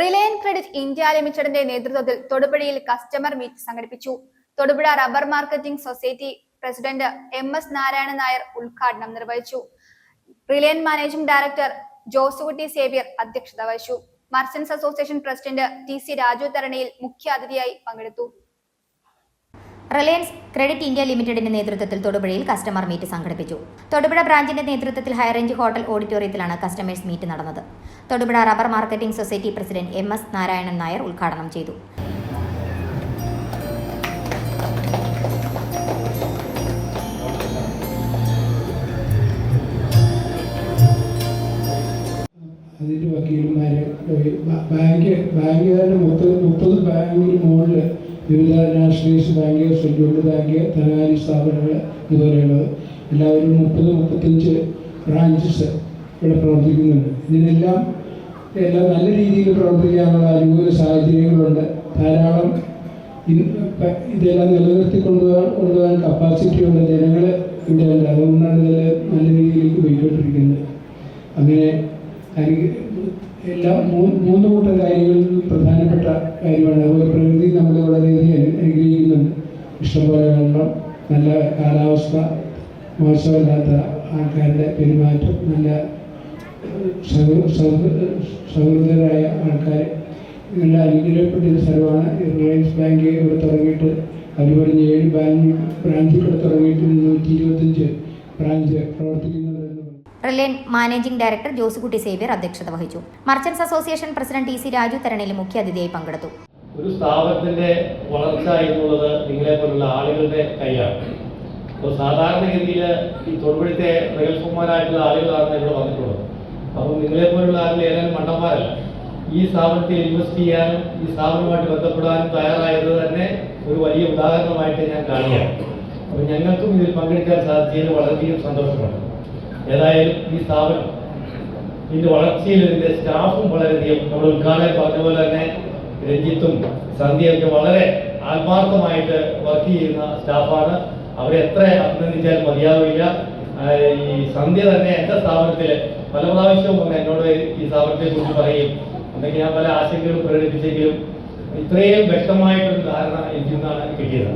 റിലയൻ credit India ലിമിറ്റഡിന്റെ നേതൃത്വത്തിൽ തൊടുപുഴയിൽ കസ്റ്റമർ മീറ്റ് സംഘടിപ്പിച്ചു. Thodupuzha rubber marketing society president M S Narayanan Nair ഉദ്ഘാടനം നിർവഹിച്ചു. റിലയൻ മാനേജിംഗ് ഡയറക്ടർ ജോസുകുട്ടി സേവ്യർ അധ്യക്ഷത വഹിച്ചു. Merchants association president T C Raju Tharaniyil മുഖ്യാതിഥിയായി പങ്കെടുത്തു. റിലയൻസ് ക്രെഡിറ്റ് ഇന്ത്യ ലിമിറ്റഡിന്റെ നേതൃത്വത്തിൽ തൊടുപുഴയിൽ കസ്റ്റമർ മീറ്റ് സംഘടിപ്പിച്ചു. തൊടുപുഴ ബ്രാഞ്ചിന്റെ നേതൃത്വത്തിൽ ഹൈറേഞ്ച് ഹോട്ടൽ ഓഡിറ്റോറിയത്തിലാണ് കസ്റ്റമേഴ്സ് മീറ്റ് നടന്നത്. Thodupuzha rubber marketing society president M S Narayanan Nair ഉദ്ഘാടനം ചെയ്തു. ബാങ്ക് ബാങ്കുകാരുടെ മുപ്പത് മുപ്പത് ബാങ്കിന് മുകളിൽ വിവിധ നാഷണലൈസ് ബാങ്ക് സെൻട്രൽ ബാങ്ക് ധനകാര്യ സ്ഥാപനങ്ങൾ ഇതുപോലെയുള്ളത്. എല്ലാവരും മുപ്പത് മുപ്പത്തഞ്ച് ബ്രാഞ്ചസ് ഇവിടെ പ്രവർത്തിക്കുന്നുണ്ട്. ഇതിനെല്ലാം എല്ലാം നല്ല രീതിയിൽ പ്രവർത്തിക്കാനുള്ള അനുകൂല സാഹചര്യങ്ങളുണ്ട്. ധാരാളം ഇതെല്ലാം നിലനിർത്തി കൊണ്ടുപോകാൻ കൊണ്ടുപോകാൻ കപ്പാസിറ്റിയുള്ള ജനങ്ങൾ ഇവിടെ ഉണ്ട് അതുകൊണ്ടാണ് ഇതിൽ നല്ല രീതിയിലേക്ക് പോയിക്കൊണ്ടിരിക്കുന്നത്. അങ്ങനെ എല്ലാ മൂന്ന് കൂട്ടം കാര്യങ്ങളിൽ പ്രധാനപ്പെട്ട കാര്യമാണ്. അതുപോലെ പ്രകൃതി നമ്മൾ വളരെയധികം അനു- അനുഗ്രഹിക്കുന്നുണ്ട്. ഇഷ്ടംപോലെ വെള്ളം നല്ല കാലാവസ്ഥ മോശമല്ലാത്ത ആൾക്കാരുടെ പെരുമാറ്റം നല്ല സൗഹൃദരായ ആൾക്കാർ ഇങ്ങനെ അനുഗ്രഹപ്പെട്ട ഒരു സ്ഥലമാണ് റിലയൻസ് ബാങ്ക്. ഇവിടെ തുടങ്ങിയിട്ട് അതുപോലെ ഏഴ് ബാങ്ക് ബ്രാഞ്ച് ഇവിടെ തുടങ്ങിയിട്ട് നൂറ്റി ഇരുപത്തഞ്ച് ബ്രാഞ്ച് പ്രവർത്തിക്കുന്നുണ്ടെന്ന് പറഞ്ഞു റിലയൻ മാനേജിംഗ് ഡയറക്ടർ ജോസുകുട്ടി സേവ്യർ അധ്യക്ഷത വഹിച്ചു. Merchants association president T C Raju Tharanil മുഖ്യാതിഥിയായി പങ്കെടുത്തു. ഒരു സ്ഥാപനത്തിന്റെ വളർച്ച എന്നുള്ളത് നിങ്ങളെ പോലുള്ള ആളുകളുടെ കൈയാണ്. അപ്പോൾ സാധാരണഗതിയിൽ ഈ തൊടുപുഴത്തെ പ്രഗത്ഭന്മാരായിട്ടുള്ള ആളുകളാണ് ഇവിടെ വന്നിട്ടുള്ളത്. അപ്പോൾ നിങ്ങളെ പോലുള്ള ആളുകൾ ഏതാനും മണ്ടന്മാരല്ല. ഈ സ്ഥാപനത്തിൽ ഇൻവെസ്റ്റ് ചെയ്യാനും ഈ സ്ഥാപനവുമായിട്ട് ബന്ധപ്പെടാനും തയ്യാറായത് തന്നെ ഒരു വലിയ ഉദാഹരണമായിട്ട് ഞാൻ കാണുകയാണ്. അപ്പോൾ ഞങ്ങൾക്കും ഇതിൽ പങ്കെടുക്കാൻ സാധിച്ചതിൽ വളരെയധികം സന്തോഷമുണ്ട്. ഏതായാലും ഈ സ്ഥാപനം ഇതിന്റെ വളർച്ചയിൽ ഇതിന്റെ സ്റ്റാഫും വളരെയധികം നമ്മൾ ഉദ്ഘാടനം പറഞ്ഞ പോലെ തന്നെ രഞ്ജിത്തും സന്ധ്യയൊക്കെ വളരെ ആത്മാർത്ഥമായിട്ട് വർക്ക് ചെയ്യുന്ന സ്റ്റാഫാണ്. അവരെ എത്ര അഭിനന്ദിച്ചാലും മതിയാവില്ല. ഈ സന്ധ്യ തന്നെ എന്റെ സ്ഥാപനത്തിൽ പല പ്രാവശ്യവും വന്ന് എന്നോട് ഈ സ്ഥാപനത്തെ കുറിച്ച് പറയും. അല്ലെങ്കിൽ ഞാൻ പല ആശങ്കകളും പ്രകടിപ്പിച്ചെങ്കിലും ഇത്രയും വ്യക്തമായിട്ടൊരു ധാരണ എനിക്ക് നിന്നാണ് കിട്ടിയത്.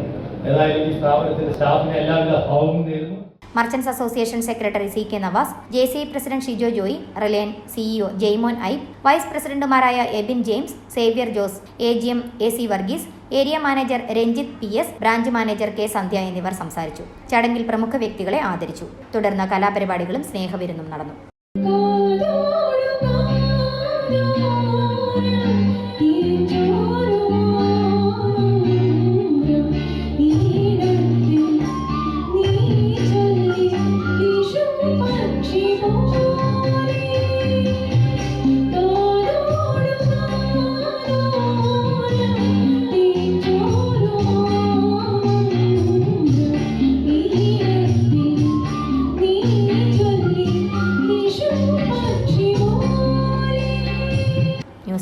ഏതായാലും ഈ സ്ഥാപനത്തിന്റെ സ്റ്റാഫിനെ എല്ലാവിധ ഭാവവും നേരുന്നു. Merchants association secretary C K Navas J C president Shijo Joy Relian CEO Jaimon I vice പ്രസിഡന്റുമാരായ Ebin James Xavier Jose A G M A C Varghese area manager Ranjith P S branch manager K Sandhya എന്നിവർ സംസാരിച്ചു. ചടങ്ങിൽ പ്രമുഖ വ്യക്തികളെ ആദരിച്ചു. തുടർന്ന് കലാപരിപാടികളും സ്നേഹവിരുന്നും നടന്നു.